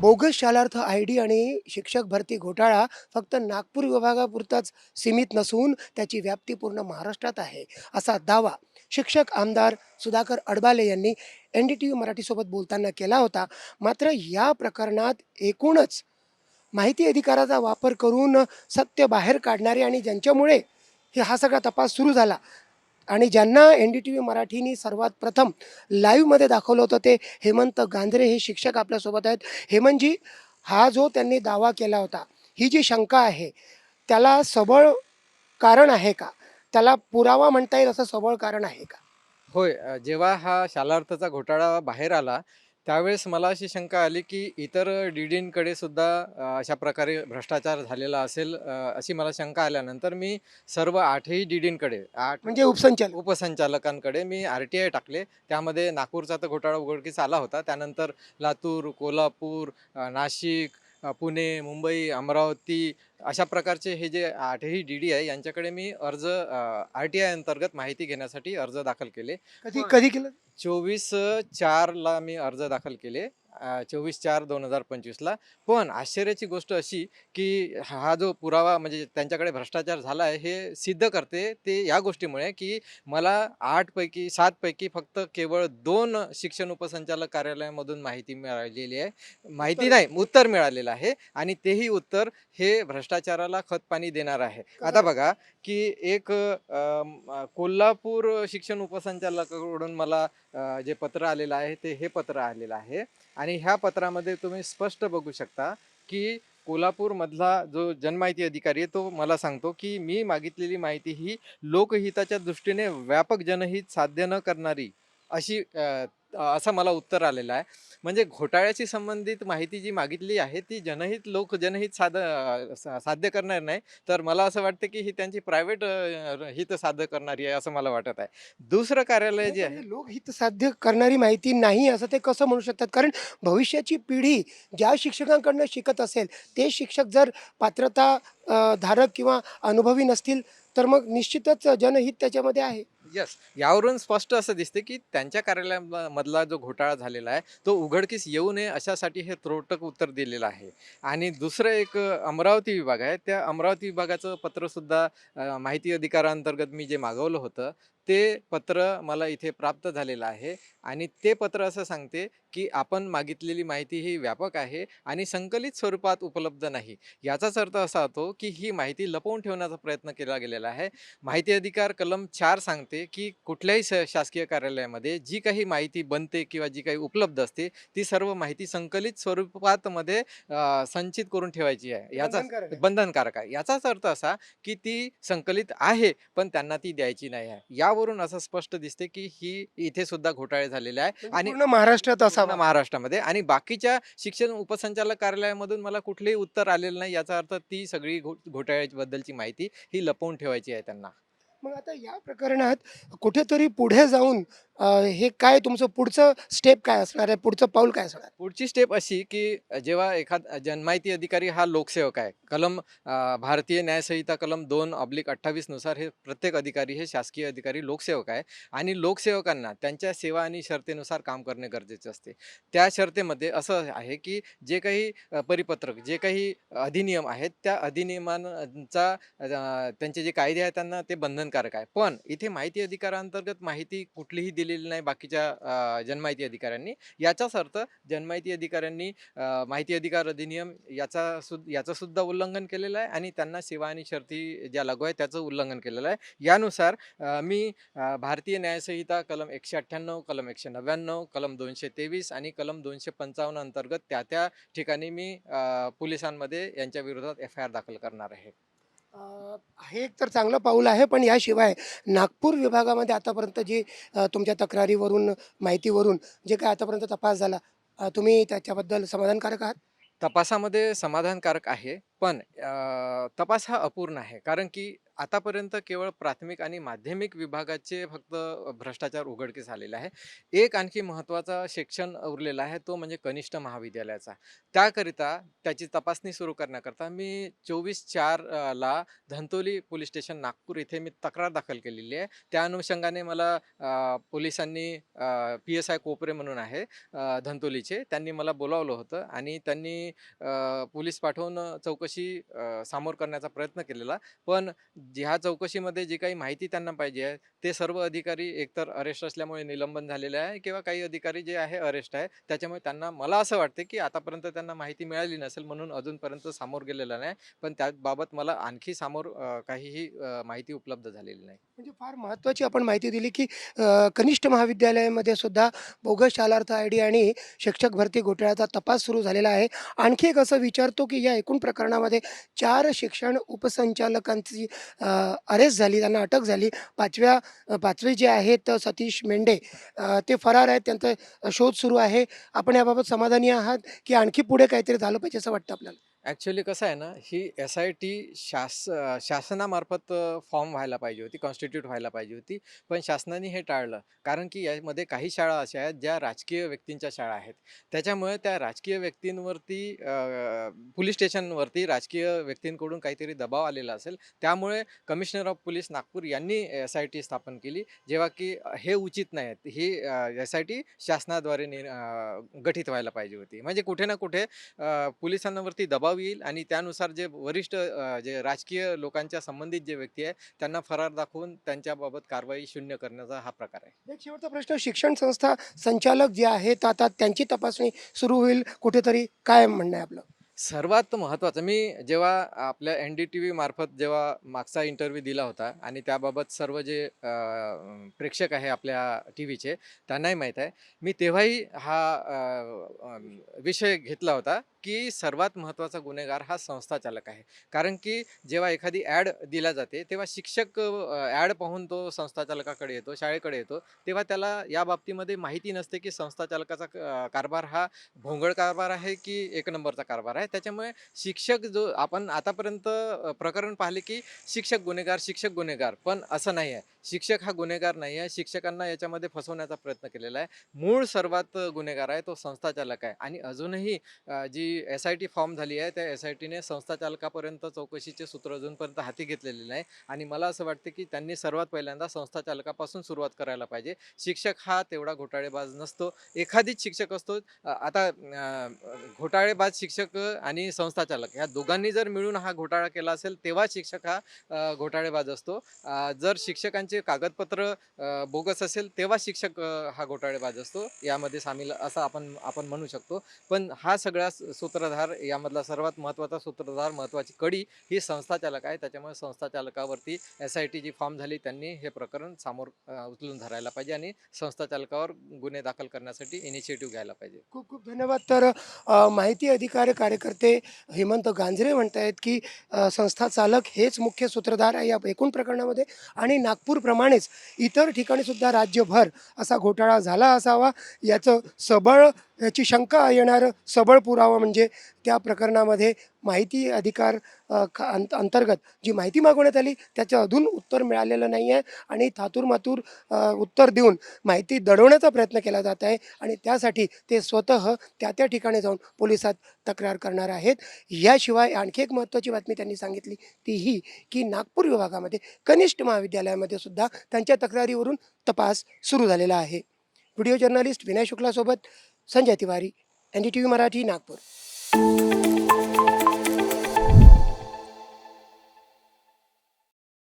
Bogus Shalarth I D आणि शिक्षक भरती घोटाळा फक्त नागपूर विभागापुरताच सीमित नसून त्याची व्याप्ती पूर्ण महाराष्ट्रात आहे असा दावा शिक्षक आमदार सुधाकर अडबाले यांनी एन डी टी व्ही मराठीसोबत बोलताना केला होता. मात्र या प्रकरणात एकूणच माहिती अधिकाराचा वापर करून सत्य बाहेर काढणारे आणि ज्यांच्यामुळे हे हा सगळा तपास सुरू झाला आणि ज्यांना एन डी टी व्ही मराठीनी सर्वात प्रथम लाईव्हमध्ये दाखवलं होतं ते हेमंत गांधरे हे शिक्षक आपल्यासोबत आहेत. हेमंतजी हा जो त्यांनी दावा केला होता ही जी शंका आहे त्याला सबळ कारण आहे का? त्याला पुरावा म्हणता येईल असं सबळ कारण आहे का? होय जेव्हा हा शालार्थाचा घोटाळा बाहेर आला त्यावेळेस मला अशी शंका आली की इतर डीडींकडे सुद्धा अ, अशा प्रकारे भ्रष्टाचार झालेला असेल अशी मला शंका आल्यानंतर मी सर्व आठही डीडींकडे आठ म्हणजे उपसंचालक. उपसंचालकांकडे मी आर टी आय टाकले. त्यामध्ये नागपूरचा तर घोटाळा उघडकीस आला होता. त्यानंतर लातूर कोल्हापूर नाशिक पुणे मुंबई अमरावती अशा प्रकारचे हे जे आठही डी डी आहे यांच्याकडे मी अर्ज आर टी आय अंतर्गत माहिती घेण्यासाठी अर्ज दाखल केले. कधी कधी केलं? चोवीस चारला मी अर्ज दाखल केले चोवीस चार दोन हजार पंचवीसला पण आश्चर्याची गोष्ट अशी की हा जो पुरावा म्हणजे त्यांच्याकडे भ्रष्टाचार झाला आहे हे सिद्ध करते ते या गोष्टीमुळे की मला आठपैकी सातपैकी फक्त केवळ दोन शिक्षण उपसंचालक कार्यालयामधून माहिती मिळालेली आहे. माहिती नाही उत्तर मिळालेलं आहे आणि तेही उत्तर हे भ्रष्टाचाराला खतपाणी देणार आहे. आता बघा की एक कोल्हापूर शिक्षण उपसंचालकाकडून मला जे पत्र आलेलं आहे ते हे पत्र आलेलं आहे. आणि ह्या पत्रामध्ये तुम्ही स्पष्ट बघू शकता की कोल्हापूरमधला जो जनमाहिती अधिकारी आहे तो मला सांगतो की मी मागितलेली माहिती ही लोकहिताच्या दृष्टीने व्यापक जनहित साध्य न करणारी अशी असं मला उत्तर आलेलं आहे. म्हणजे घोटाळ्याशी संबंधित माहिती जी मागितली आहे ती जनहित लोक जनहित साध साध्य करणार नाही. तर मला असं वाटतं की ही त्यांची प्रायव्हेट हित साध्य करणारी आहे असं मला वाटत आहे. दुसरं कार्यालय जे आहे लोकहित साध्य करणारी माहिती नाही असं ते कसं म्हणू शकतात? कारण भविष्याची पिढी ज्या शिक्षकांकडनं शिकत असेल ते शिक्षक जर पात्रता धारक किंवा अनुभवी नसतील तर मग निश्चितच जनहित त्याच्यामध्ये आहे. यस यावरून स्पष्ट असं दिसते की त्यांच्या कार्यालयामधला जो घोटाळा झालेला आहे तो उघडकीस येऊ नये अशासाठी हे त्रोटक उत्तर दिलेलं आहे. आणि दुसरं एक अमरावती विभाग आहे. त्या अमरावती विभागाचं पत्रसुद्धा माहिती अधिकारांतर्गत मी जे मागवलं होतं ते पत्र मला इथे प्राप्त झालेलं आहे आणि ते पत्र असं सांगते की आपण मागितलेली माहिती ही व्यापक आहे आणि संकलित स्वरूपात उपलब्ध नाही. याचाच अर्थ असा होतो की ही माहिती लपवून ठेवण्याचा प्रयत्न केला गेलेला आहे. माहिती अधिकार कलम चार सांगते की कुठल्याही श- शासकीय कार्यालयामध्ये जी काही माहिती बनते किंवा जी काही उपलब्ध असते ती सर्व माहिती संकलित स्वरूपात मध्ये संचित करून ठेवायची आहे. याचा बंधनकारक आहे. याचाच अर्थ असा की ती संकलित आहे पण त्यांना ती द्यायची नाही आहे. यावरून असं स्पष्ट दिसते की ही इथे सुद्धा घोटाळे झालेले आहे म्हणजे आणि पूर्ण महाराष्ट्रात पूर्ण असावा महाराष्ट्रामध्ये. आणि बाकीच्या शिक्षण उपसंचालक कार्यालयामधून मला कुठलेही उत्तर आलेलं नाही याचा अर्थ ती सगळी घो घोटाळ्याबद्दलची माहिती ही लपवून ठेवायची आहे त्यांना. मग आता या प्रकरणात कुठेतरी पुढे जाऊन हे काय तुमचं पुढचं स्टेप काय असणार आहे? पुढचं पाऊल काय असणार पुढची स्टेप अशी की जेव्हा एखाद जनमाहिती अधिकारी हा लोकसेवक आहे कलम भारतीय न्यायसंहिता कलम दोन ऑब्लिक अठ्ठावीसनुसार हे प्रत्येक अधिकारी हे शासकीय अधिकारी लोकसेवक आहे आणि लोकसेवकांना त्यांच्या सेवा आणि शर्तेनुसार काम करणे गरजेचे असते. त्या शर्तेमध्ये असं आहे की जे काही परिपत्रक जे काही अधिनियम आहेत त्या अधिनियमांचा त्यांचे जे कायदे आहेत त्यांना ते बंधनकारक आहे. पण इथे माहिती अधिकारांतर्गत माहिती कुठलीही दिली दिलेली नाही बाकीच्या जनमाहिती अधिकाऱ्यांनी. याचाच अर्थ जनमाहिती अधिकाऱ्यांनी माहिती अधिकार अधिनियम याचा सुद याचं सुद्धा उल्लंघन केलेलं आहे आणि त्यांना सेवा आणि शर्ती ज्या लागू आहे त्याचं उल्लंघन केलेलं आहे. यानुसार मी भारतीय न्यायसंहिता कलम एकशे अठ्ठ्याण्णव कलम एकशे नव्याण्णव कलम दोनशे तेवीस आणि कलम दोनशे पंचावन्न अंतर्गत त्या त्या ठिकाणी मी पोलिसांमध्ये यांच्या विरोधात एफ आय आर दाखल करणार आहे. हे एक तर चांगलं पाऊल आहे पण याशिवाय नागपूर विभागामध्ये आतापर्यंत जी अ, तुमच्या तक्रारीवरून माहितीवरून जे काय आतापर्यंत तपास झाला अ, तुम्ही त्याच्याबद्दल समाधानकारक आहात? तपासामध्ये समाधानकारक आहे पण अ, तपास हा अपूर्ण आहे कारण की आतापर्यंत केवळ प्राथमिक आणि माध्यमिक विभागाचे फक्त भ्रष्टाचार उघडकीस आलेले आहे. एक आणखी महत्त्वाचा शिक्षण उरलेला आहे तो म्हणजे कनिष्ठ महाविद्यालयाचा. त्याकरिता त्याची तपासणी सुरू करण्याकरता मी चोवीस चार ला धंतोली पोलीस स्टेशन नागपूर इथे मी तक्रार दाखल केलेली आहे. त्या अनुषंगाने मला पोलिसांनी पी एस आय कोपरे म्हणून आहे धंतोलीचे त्यांनी मला बोलावलं होतं आणि त्यांनी पोलीस पाठवून चौकशी सामोर करण्याचा प्रयत्न केलेला. पण ह्या चौकशीमध्ये जी काही माहिती त्यांना पाहिजे आहे ते सर्व अधिकारी एकतर अरेस्ट असल्यामुळे निलंबन झालेले आहे किंवा काही अधिकारी जे आहे अरेस्ट आहे त्याच्यामुळे त्यांना मला असं वाटते की आतापर्यंत त्यांना माहिती मिळाली नसेल म्हणून अजूनपर्यंत समोर गेलेलं नाही. पण त्याबाबत मला आणखी समोर काहीही माहिती उपलब्ध झालेली नाही. म्हणजे फार महत्त्वाची आपण माहिती दिली की कनिष्ठ महाविद्यालयामध्ये सुद्धा बोगस शालार्थ आय डी आणि शिक्षक भरती घोटाळ्याचा तपास सुरू झालेला आहे. आणखी एक असं विचारतो की या एकूण प्रकरणामध्ये चार शिक्षण उपसंचालकांची अरेस्ट झाली त्यांना अटक झाली. पाचव्या पाचवे जे आहेत सतीश मेंढे ते फरार आहेत. त्यांचा शोध सुरू आहे. आपण याबाबत समाधानी आहात की आणखी पुढे काहीतरी झालं पाहिजे असं वाटतं आपल्याला? ॲक्च्युली कसं आहे ना ही एस आय टी शास शासनामार्फत फॉर्म व्हायला पाहिजे होती कॉन्स्टिट्यूट व्हायला पाहिजे होती पण शासनाने हे टाळलं. कारण की यामध्ये काही शाळा अशा आहेत ज्या राजकीय व्यक्तींच्या शाळा आहेत. त्याच्यामुळे त्या राजकीय व्यक्तींवरती पोलीस स्टेशनवरती राजकीय व्यक्तींकडून काहीतरी दबाव आलेला असेल त्यामुळे कमिशनर ऑफ पोलीस नागपूर यांनी एस आय टी स्थापन केली. जेव्हा की हे उचित नाही आहेत ही एस आय टी शासनाद्वारे नि गठीत व्हायला पाहिजे होती. म्हणजे कुठे ना कुठे पोलिसांवरती दबाव येईल आणि त्यानुसार जे वरिष्ठ जे राजकीय लोकांच्या संबंधित जे व्यक्ती आहे त्यांना फरार दाखवून त्यांच्याबाबत कारवाई शून्य करण्याचा हा प्रकार आहे. शेवटचा प्रश्न शिक्षण संस्था संचालक जे आहेत आता त्यांची तपासणी सुरू होईल कुठेतरी काय म्हणणं आहे आपलं? सर्वात महत्त्वाचं मी जेव्हा आपल्या एन डी टी व्ही मार्फत जेव्हा मागचा इंटरव्ह्यू दिला होता आणि त्याबाबत सर्व जे प्रेक्षक आहे आपल्या टी व्हीचे त्यांनाही माहीत आहे. मी तेव्हाही हा विषय घेतला होता. की सर्वात महत्त्वाचा गुन्हेगार हा संस्थाचालक आहे. कारण की जेव्हा एखादी ॲड दिला जाते तेव्हा शिक्षक ॲड पाहून तो संस्थाचालकाकडे येतो शाळेकडे येतो तेव्हा त्याला या बाबतीमध्ये माहिती नसते की संस्थाचालकाचा क- कारभार हा भोंगळ कारभार आहे की एक नंबरचा कारभार आहे. त्याच्यामुळे शिक्षक जो आपण आतापर्यंत प्रकरण पाहिले की शिक्षक गुन्हेगार शिक्षक गुन्हेगार पण असं नाही आहे. शिक्षक हा गुन्हेगार नाही आहे. शिक्षकांना याच्यामध्ये फसवण्याचा प्रयत्न केलेला आहे. मूळ सर्वात गुन्हेगार आहे तो संस्थाचालक आहे. आणि अजूनही जी एस आय टी फॉर्म झाली आहे त्या एस आय टीने संस्थाचालकापर्यंत चौकशीचे सूत्र अजूनपर्यंत हाती घेतलेले नाही आणि मला असं वाटतं की त्यांनी सर्वात पहिल्यांदा संस्थाचालकापासून सुरुवात करायला पाहिजे. शिक्षक हा तेवढा घोटाळेबाज नसतो. एखादीच शिक्षक असतो. आता घोटाळेबाज शिक्षक आणि संस्थाचालक ह्या दोघांनी जर मिळून हा घोटाळा केला असेल तेव्हा शिक्षक हा घोटाळेबाज असतो. जर शिक्षकांच्या कागदपत्र बोगस असेल तेव्हा शिक्षक हा घोटाळेबाज असतो यामध्ये सामील असं आपण आपण म्हणू शकतो. पण हा सगळा सूत्रधार यामधला सर्वात महत्त्वाचा सूत्रधार महत्त्वाची कडी ही संस्थाचालक आहे. त्याच्यामुळे संस्थाचालकावरती एस आय टी जी फॉर्म झाली त्यांनी हे प्रकरण समोर उचलून धरायला पाहिजे आणि संस्थाचालकावर गुन्हे दाखल करण्यासाठी इनिशिएटिव्ह घ्यायला पाहिजे. खूप खूप धन्यवाद. तर माहिती अधिकारी कार्यकर्ते हेमंत गांजरे म्हणत आहेत की संस्थाचालक संस्था चालक हेच मुख्य सूत्रधार आहे या एकूण प्रकरणामध्ये. आणि नागपूर नागपूरप्रमाणेच इतर ठिकाणी सुद्धा राज्यभर असा घोटाळा झाला असावा याचं सबळ याची शंका येणारं सबळ पुरावा म्हणजे त्या प्रकरणामध्ये माहिती अधिकार अंत अंतर्गत जी माहिती मागवण्यात आली त्याचं अजून उत्तर मिळालेलं नाही आहे आणि थातूरमातूर उत्तर देऊन माहिती दडवण्याचा प्रयत्न केला जात आहे आणि त्यासाठी ते स्वतः त्या त्या ठिकाणी जाऊन पोलिसात तक्रार करणार आहेत. याशिवाय आणखी एक महत्त्वाची बातमी त्यांनी सांगितली ती ही की नागपूर विभागामध्ये कनिष्ठ महाविद्यालयामध्ये सुद्धा त्यांच्या तक्रारीवरून तपास सुरू झालेला आहे. Video journalist Vinay शुक्लासोबत Sanjay Tiwari N D T V Marathi Nagpur.